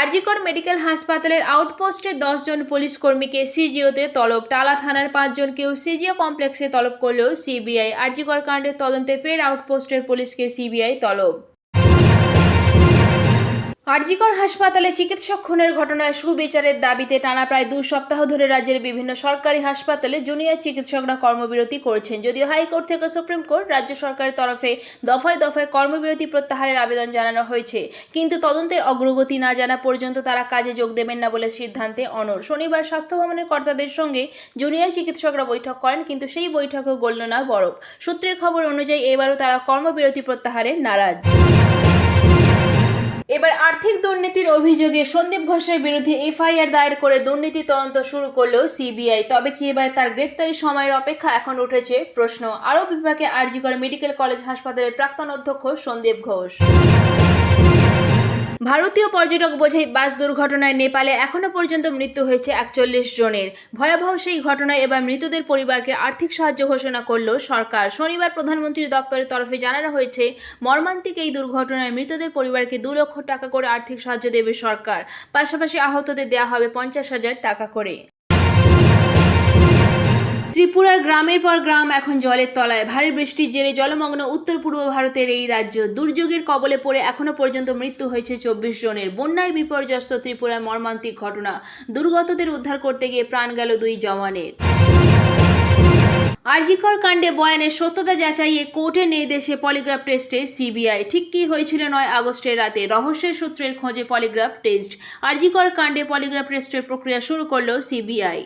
RG Kar medical হাসপাতালের আউটপোস্টে দশজন police কর্মীকে সিজিওতে তলব। টালা থানার পাঁচজনকেও সিজিও কমপ্লেক্সে তলব করলেও সিবিআই আরজিকর কাণ্ডের তদন্তে ফের আউটপোস্টের পুলিশকে সিবিআই তলব। আরজিকর হাসপাতালে চিকিৎসক খুনের ঘটনায় সুবিচারের দাবিতে টানা প্রায় দু সপ্তাহ ধরে রাজ্যের বিভিন্ন সরকারি হাসপাতালে জুনিয়র চিকিৎসকরা কর্মবিরতি করছেন। যদিও হাইকোর্ট থেকে সুপ্রিম কোর্ট রাজ্য সরকারের তরফে দফায় দফায় কর্মবিরতি প্রত্যাহারের আবেদন জানানো হয়েছে। কিন্তু তদন্তের অগ্রগতি না জানা পর্যন্ত তারা কাজে যোগ দেবেন না বলে সিদ্ধান্তে অনর শনিবার স্বাস্থ্য ভবনের কর্তাদের সঙ্গে জুনিয়র চিকিৎসকরা বৈঠক করেন, কিন্তু সেই বৈঠকেও গলল না বরফ। সূত্রের খবর অনুযায়ী এবারও তারা কর্মবিরতি প্রত্যাহারে নারাজ। আর্থিক দুর্নীতির অভিযোগে সন্দীপ ঘোষের বিরুদ্ধে এফআইআর দায়ের করে দুর্নীতি তদন্ত শুরু করল সিবিআই। তবে কি এবার তার গ্রেপ্তারি সময়ের অপেক্ষা এখন উঠেছে প্রশ্ন। আরও বিভাগে আরজি করে মেডিকেল কলেজ হাসপাতালের প্রাক্তন অধ্যক্ষ সন্দীপ ঘোষ। ভারতীয় পর্যটক বোঝাই বাস দুর্ঘটনায় নেপালে এখনও পর্যন্ত মৃত্যু হয়েছে একচল্লিশ জনের। ভয়াবহ সেই ঘটনায় এবার মৃতদের পরিবারকে আর্থিক সাহায্য ঘোষণা করল সরকার। শনিবার প্রধানমন্ত্রীর দপ্তরের তরফে জানানো হয়েছে, মর্মান্তিক এই দুর্ঘটনায় মৃতদের পরিবারকে দু লক্ষ টাকা করে আর্থিক সাহায্য দেবে সরকার। পাশাপাশি আহতদের দেওয়া হবে পঞ্চাশ হাজার টাকা করে। ত্রিপুরার গ্রামের পর গ্রাম এখন জলের তলায়। ভারী বৃষ্টির জেরে জলমগ্ন উত্তর পূর্ব ভারতের এই রাজ্য। দুর্যোগের কবলে পড়ে এখনও পর্যন্ত মৃত্যু হয়েছে চব্বিশ জনের। বন্যায় বিপর্যস্ত ত্রিপুরার মর্মান্তিক ঘটনা। দুর্গতদের উদ্ধার করতে গিয়ে প্রাণ গেল দুই জওয়ানের। আরজিকর কাণ্ডে বয়ানের সত্যতা যাচাইয়ে কোর্টের নির্দেশে পলিগ্রাফ টেস্টে সিবিআই। ঠিক কী হয়েছিল নয় আগস্টের রাতে, রহস্যের সূত্রের খোঁজে পলিগ্রাফ টেস্ট। আরজিকর কাণ্ডে পলিগ্রাফ টেস্টের প্রক্রিয়া শুরু করল সিবিআই।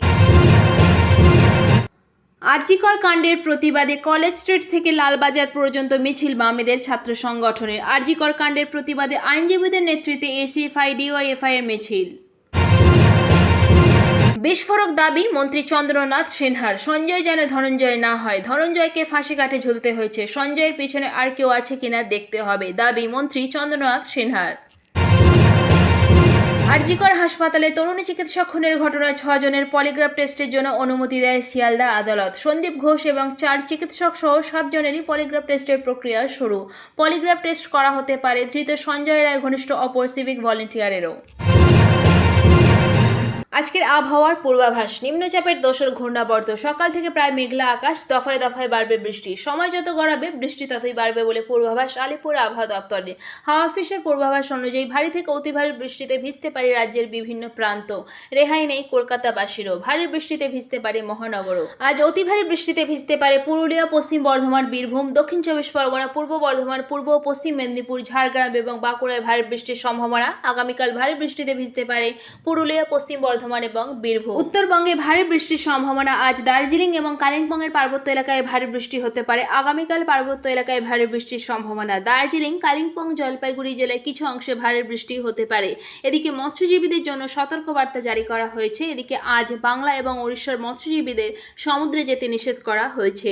আরজিকর কাণ্ডের প্রতিবাদে কলেজ স্ট্রিট থেকে লালবাজার পর্যন্ত মিছিল বামেদের ছাত্র সংগঠনের। আরজিকর কাণ্ডের প্রতিবাদে আইনজীবীদের নেতৃত্বে এসিএফআই, ডিওয়াইএফআই এর মিছিল। বিস্ফোরক দাবি, মন্ত্রী চন্দ্রনাথ সিনহার। সঞ্জয় যেন ধনঞ্জয় না হয়, ধনঞ্জয়কে ফাঁসি কাটে ঝুলতে হয়েছে। সঞ্জয়ের পিছনে আর কেউ আছে কিনা দেখতে হবে, দাবি মন্ত্রী চন্দ্রনাথ সিনহার। আরজিকর হাসপাতালে তরুণী চিকিৎসক খুনের ঘটনায় ছজনের পলিগ্রাফ টেস্টের জন্য অনুমতি দেয় শিয়ালদা আদালত। সন্দীপ ঘোষ এবং চার চিকিৎসক সহ সাতজনেরই পলিগ্রাফ টেস্টের প্রক্রিয়া শুরু। পলিগ্রাফ টেস্ট করা হতে পারে ধৃত সঞ্জয় রায়, ঘনিষ্ঠ অপর সিভিক ভলেন্টিয়ারেরও। আজকের আবহাওয়ার পূর্বাভাস, নিম্নচাপের দোসর ঘূর্ণাবর্ত, সকাল থেকে প্রায় মেঘলা আকাশ, দফায় দফায় বাড়বে বৃষ্টি। সময় যত গড়াবে, বৃষ্টি ততই বাড়বে বলে পূর্বাভাস আলিপুর আবহাওয়া দপ্তরে হাওয়া অফিসের পূর্বাভাস অনুযায়ী ভারী থেকে অতি ভারী বৃষ্টিতে ভিজতে পারে রাজ্যের বিভিন্ন প্রান্ত। রেহাই নেই কলকাতাবাসীরও। ভারী বৃষ্টিতে ভিজতে পারে মহানগরও। আজ অতি ভারী বৃষ্টিতে ভিজতে পারে পুরুলিয়া, পশ্চিম বর্ধমান, বীরভূম, দক্ষিণ চব্বিশ পরগনা, পূর্ব বর্ধমান, পূর্ব ও পশ্চিম মেদিনীপুর, ঝাড়গ্রাম এবং বাঁকুড়ায় ভারী বৃষ্টির সম্ভাবনা। আগামীকাল ভারী বৃষ্টিতে ভিজতে পারে পুরুলিয়া, পশ্চিম বর্ধমান এবং বীরভূম। উত্তরবঙ্গে ভারী বৃষ্টির সম্ভাবনা আজ দার্জিলিং এবং কালিম্পংয়ের পার্বত্য এলাকায় ভারী বৃষ্টি হতে পারে। আগামীকাল পার্বত্য এলাকায় ভারী বৃষ্টির সম্ভাবনা। দার্জিলিং, কালিম্পং, জলপাইগুড়ি জেলায় কিছু অংশে ভারী বৃষ্টি হতে পারে। এদিকে মৎস্যজীবীদের জন্য সতর্কবার্তা জারি করা হয়েছে। এদিকে আজ বাংলা এবং উড়িষ্যার মৎস্যজীবীদের সমুদ্রে যেতে নিষেধ করা হয়েছে।